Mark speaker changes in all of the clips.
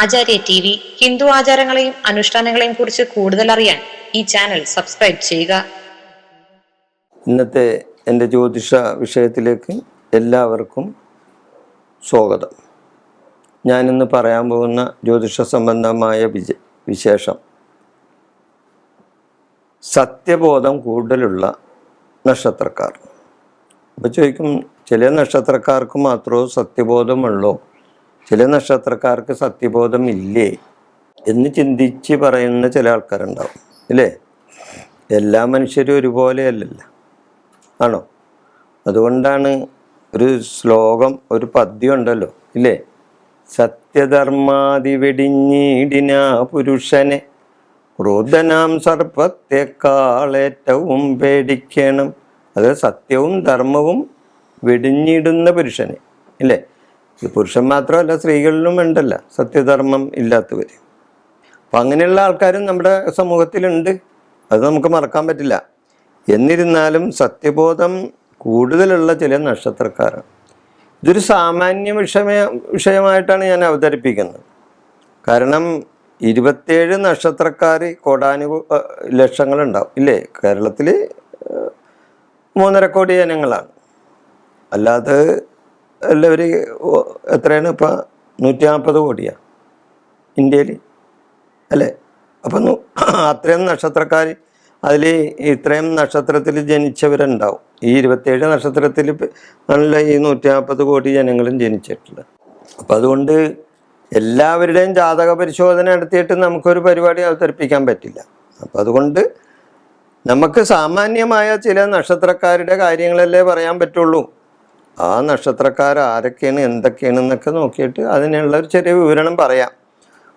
Speaker 1: ആചാര്യ T V Hindu ആചാരങ്ങളെയും അനുഷ്ഠാനങ്ങളെയും കുറിച്ച് കൂടുതൽ അറിയാൻ ഈ ചാനൽ സബ്സ്ക്രൈബ് ചെയ്യുക.
Speaker 2: ഇന്നത്തെ എന്റെ ജ്യോതിഷ വിഷയത്തിലേക്ക് എല്ലാവർക്കും സ്വാഗതം. ഞാനിന്ന് പറയാൻ പോകുന്ന ജ്യോതിഷ സംബന്ധമായ വിജ വിശേഷം. സത്യബോധം കൂടുതലുള്ള നക്ഷത്രക്കാർ. അപ്പോൾ ചോദിക്കും ചില നക്ഷത്രക്കാർക്ക് മാത്രമേ സത്യബോധമുള്ളൂ? ചില നക്ഷത്രക്കാർക്ക് സത്യബോധം ഇല്ലേ എന്ന് ചിന്തിച്ച് പറയുന്ന ചില ആൾക്കാരുണ്ടാവും ഇല്ലേ? എല്ലാ മനുഷ്യരും ഒരുപോലെ ഒരുപോലെയല്ലല്ലോ. ആണോ? അതുകൊണ്ടാണ് ഒരു ശ്ലോകം ഒരു പദ്യം ഉണ്ടല്ലോ ഇല്ലേ? സത്യധർമാതി വെടിഞ്ഞീടിന പുരുഷനെ ക്രോധനാം സർപ്പത്തെക്കാളേറ്റവും പേടിക്കണം. അത് സത്യവും ധർമ്മവും വെടിഞ്ഞിടുന്ന പുരുഷനെ ഇല്ലേ? ഇത് പുരുഷൻ മാത്രമല്ല സ്ത്രീകളിലും ഉണ്ടല്ല സത്യധർമ്മം ഇല്ലാത്തവർ അപ്പം അങ്ങനെയുള്ള ആൾക്കാരും നമ്മുടെ സമൂഹത്തിലുണ്ട്. അത് നമുക്ക് മറക്കാൻ പറ്റില്ല. എന്നിരുന്നാലും സത്യബോധം കൂടുതലുള്ള ചില നക്ഷത്രക്കാരാണ്. ഇതൊരു സാമാന്യ വിഷയ വിഷയമായിട്ടാണ് ഞാൻ അവതരിപ്പിക്കുന്നത്. കാരണം ഇരുപത്തേഴ് നക്ഷത്രക്കാർ കോടാനു ലക്ഷങ്ങളുണ്ടാവും. ഇല്ലേ? കേരളത്തിൽ മൂന്നര കോടി ജനങ്ങളാണ്. അല്ലാതെ എല്ലാവരും എത്രയാണ്? ഇപ്പം നൂറ്റി നാൽപ്പത് കോടിയാണ് ഇന്ത്യയിൽ. അല്ലേ? അപ്പം അത്രയും നക്ഷത്രക്കാർ അതിൽ ഇത്രയും നക്ഷത്രത്തിൽ ജനിച്ചവരുണ്ടാവും. ഈ ഇരുപത്തേഴ് നക്ഷത്രത്തിൽ നല്ല ഈ നൂറ്റി നാൽപ്പത് കോടി ജനങ്ങളും ജനിച്ചിട്ടുണ്ട്. അപ്പം അതുകൊണ്ട് എല്ലാവരുടെയും ജാതക പരിശോധന നടത്തിയിട്ട് നമുക്കൊരു പരിപാടി അവതരിപ്പിക്കാൻ പറ്റില്ല. അപ്പം അതുകൊണ്ട് നമുക്ക് സാമാന്യമായ ചില നക്ഷത്രക്കാരുടെ കാര്യങ്ങളല്ലേ പറയാൻ പറ്റുള്ളൂ. ആ നക്ഷത്രക്കാർ ആരൊക്കെയാണ് എന്തൊക്കെയാണ് എന്നൊക്കെ നോക്കിയിട്ട് അതിനുള്ള ഒരു ചെറിയ വിവരണം പറയാം.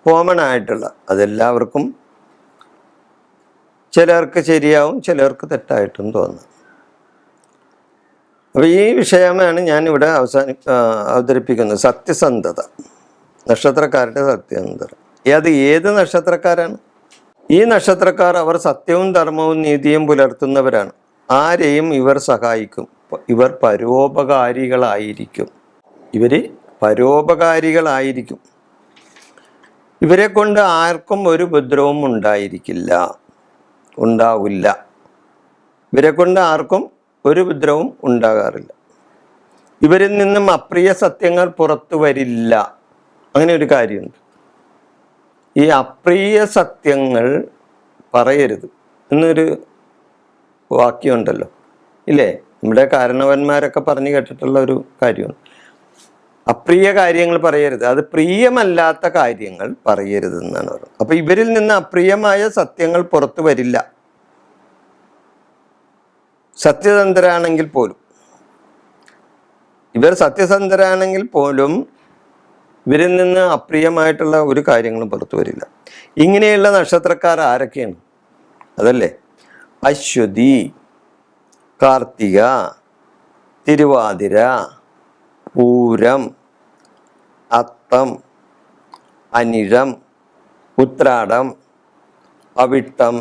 Speaker 2: കോമൺ ആയിട്ടുള്ള അതെല്ലാവർക്കും ചിലർക്ക് ശരിയാവും ചിലർക്ക് തെറ്റായിട്ടും തോന്നും. അപ്പോൾ ഈ വിഷയമാണ് ഞാനിവിടെ അവസാനി അവതരിപ്പിക്കുന്നത്. സത്യസന്ധത. നക്ഷത്രക്കാരുടെ സത്യസന്ധത. അത് ഏത് നക്ഷത്രക്കാരാണ്? ഈ നക്ഷത്രക്കാർ അവർ സത്യവും ധർമ്മവും നീതിയും പുലർത്തുന്നവരാണ്. ആരെയും ഇവർ സഹായിക്കും. ഇവർ പരോപകാരികളായിരിക്കും. ഇവർ പരോപകാരികളായിരിക്കും. ഇവരെ കൊണ്ട് ആർക്കും ഒരു ഉപദ്രവവും ഉണ്ടായിരിക്കില്ല. ഉണ്ടാവില്ല. ഇവരെ കൊണ്ട് ആർക്കും ഒരു ഉപദ്രവവും ഉണ്ടാകാറില്ല. ഇവരിൽ നിന്നും അപ്രിയ സത്യങ്ങൾ പുറത്തു വരില്ല. അങ്ങനെ ഒരു കാര്യമുണ്ട്. ഈ അപ്രിയ സത്യങ്ങൾ പറയരുത്. എന്നൊരു വാക്യമുണ്ടല്ലോ. ഇല്ലേ? നമ്മുടെ കാരണവന്മാരൊക്കെ പറഞ്ഞു കേട്ടിട്ടുള്ള ഒരു കാര്യമാണ്. അപ്രിയ കാര്യങ്ങൾ പറയരുത്. അത് പ്രിയമല്ലാത്ത കാര്യങ്ങൾ പറയരുത് എന്നാണ് പറയുന്നത്. അപ്പൊ ഇവരിൽ നിന്ന് അപ്രിയമായ സത്യങ്ങൾ പുറത്തു വരില്ല. സത്യസന്ധരാണെങ്കിൽ പോലും. ഇവർ സത്യസന്ധരാണെങ്കിൽ പോലും ഇവരിൽ നിന്ന് അപ്രിയമായിട്ടുള്ള ഒരു കാര്യങ്ങളും പുറത്തു വരില്ല. ഇങ്ങനെയുള്ള നക്ഷത്രക്കാർ ആരൊക്കെയാണ്? അതല്ലേ? അശ്വതി. കാർത്തിക തിരുവാതിര പൂരം അത്തം അനിഴം ഉത്രാടം അവിട്ടം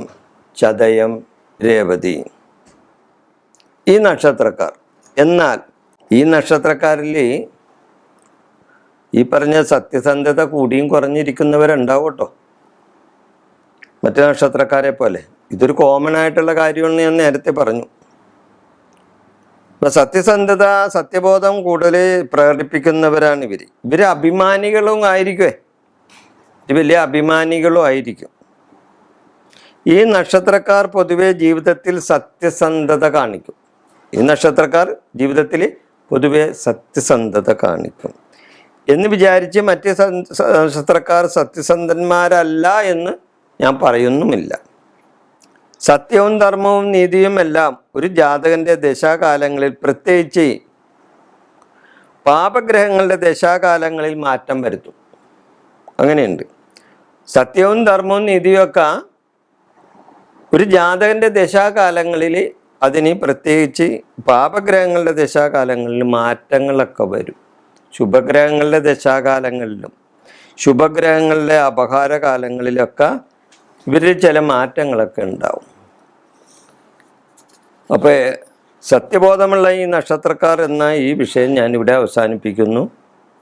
Speaker 2: ചതയം രേവതി. ഈ നക്ഷത്രക്കാർ എന്നാൽ ഈ നക്ഷത്രക്കാരിൽ ഈ പറഞ്ഞ സത്യസന്ധത കൂടിയും കുറഞ്ഞിരിക്കുന്നവരുണ്ടാവും കേട്ടോ മറ്റു നക്ഷത്രക്കാരെ പോലെ. ഇതൊരു കോമൺ ആയിട്ടുള്ള കാര്യമെന്ന് ഞാൻ നേരത്തെ പറഞ്ഞു. ഇപ്പൊ സത്യസന്ധത സത്യബോധം കൂടുതൽ പ്രകടിപ്പിക്കുന്നവരാണ് ഇവർ ഇവർ അഭിമാനികളും ആയിരിക്കുമേ വലിയ അഭിമാനികളും ആയിരിക്കും. ഈ നക്ഷത്രക്കാർ പൊതുവെ ജീവിതത്തിൽ സത്യസന്ധത കാണിക്കും. ഈ നക്ഷത്രക്കാർ ജീവിതത്തിൽ പൊതുവെ സത്യസന്ധത കാണിക്കും. എന്ന് വിചാരിച്ച് മറ്റ് നക്ഷത്രക്കാർ സത്യസന്ധന്മാരല്ല എന്ന് ഞാൻ പറയുന്നുമില്ല. സത്യവും ധർമ്മവും നീതിയും എല്ലാം ഒരു ജാതകന്റെ ദശാകാലങ്ങളിൽ പ്രത്യേകിച്ച് പാപഗ്രഹങ്ങളുടെ ദശാകാലങ്ങളിൽ മാറ്റം വരുത്തും. അങ്ങനെയുണ്ട്. സത്യവും ധർമ്മവും നീതിയും ഒക്കെ ഒരു ജാതകന്റെ ദശാകാലങ്ങളിൽ അതിന് പ്രത്യേകിച്ച് പാപഗ്രഹങ്ങളുടെ ദശാകാലങ്ങളിൽ മാറ്റങ്ങളൊക്കെ വരും. ശുഭഗ്രഹങ്ങളുടെ ദശാകാലങ്ങളിലും ശുഭഗ്രഹങ്ങളുടെ അപഹാരകാലങ്ങളിലൊക്കെ ഇവരിൽ ചില മാറ്റങ്ങളൊക്കെ ഉണ്ടാവും. അപ്പോൾ സത്യബോധമുള്ള ഈ നക്ഷത്രക്കാർ എന്ന ഈ വിഷയം ഞാനിവിടെ അവസാനിപ്പിക്കുന്നു.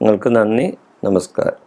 Speaker 2: നിങ്ങൾക്ക് നന്ദി നമസ്കാരം.